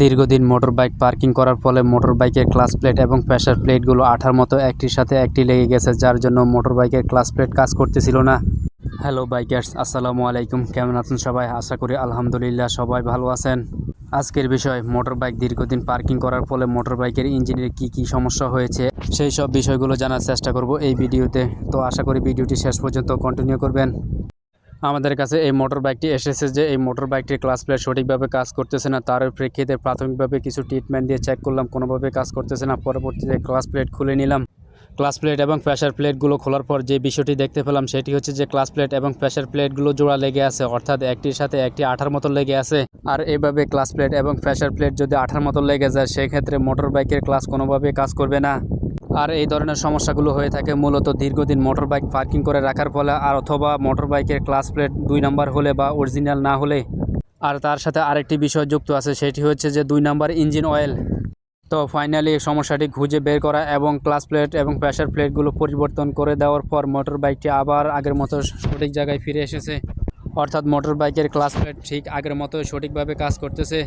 দীর্ঘদিন motor bike parking করার ফলে মোটর বাইকের ক্লাস প্লেট এবং প্রেসার প্লেটগুলো আঠার মতো একটির সাথে একটি লেগে গেছে, যার জন্য মোটর বাইকের ক্লাস প্লেট কাজ করতেছিল না। হ্যালো বাইকার্স, আসসালামু আলাইকুম। কেমন আছেন সবাই? আশা করি আলহামদুলিল্লাহ সবাই ভালো আছেন। আজকের বিষয় মোটর বাইক দীর্ঘদিন পার্কিং করার ফলে মোটর বাইকের ইঞ্জিনের কি কি সমস্যা হয়েছে, সেই সব বিষয়গুলো জানার চেষ্টা করব এই ভিডিওতে। তো আশা করি ভিডিওটি শেষ পর্যন্ত কন্টিনিউ করবেন। আমাদের কাছে এই মোটর বাইকটি এসেছে যে এই মোটর বাইকটির ক্লাস প্লেট সঠিকভাবে কাজ করতেছে না। তার প্রেক্ষিতে প্রাথমিকভাবে কিছু ট্রিটমেন্ট দিয়ে চেক করলাম, কোনোভাবে কাজ করতেছে না। পরবর্তীতে ক্লাস প্লেট খুলে নিলাম। ক্লাস প্লেট এবং প্রেশার প্লেটগুলো খোলার পর যে বিষয়টি দেখতে পেলাম, সেটি হচ্ছে যে ক্লাস প্লেট এবং প্রেশার প্লেটগুলো জোড়া লেগে আছে, অর্থাৎ একটির সাথে একটি আঠার মতো লেগে আছে। আর এভাবে ক্লাস প্লেট এবং প্রেশার প্লেট যদি আঠার মতো লেগে যায়, সেক্ষেত্রে মোটর বাইকের ক্লাস কোনোভাবে কাজ করবে না। আর এই ধরনের সমস্যাগুলো হয়ে থাকে মূলত দীর্ঘদিন মোটর বাইক পার্কিং করে রাখার ফলে আর অথবা মোটর বাইকের ক্লাস প্লেট দুই নাম্বার হলে বা অরিজিনাল না হলে। আর তার সাথে আরেকটি বিষয় যুক্ত আছে, সেটি হচ্ছে যে দুই নাম্বার ইঞ্জিন অয়েল তো ফাইনালি এই সমস্যাটি খুঁজে বের করা এবং ক্লাস প্লেট এবং প্রেশার প্লেটগুলো পরিবর্তন করে দেওয়ার পর মোটর বাইকটি আবার আগের মতো সঠিক জায়গায় ফিরে এসেছে। অর্থাৎ মোটর বাইকের ক্লাস প্লেট ঠিক আগের মতো সঠিকভাবে কাজ করতেছে।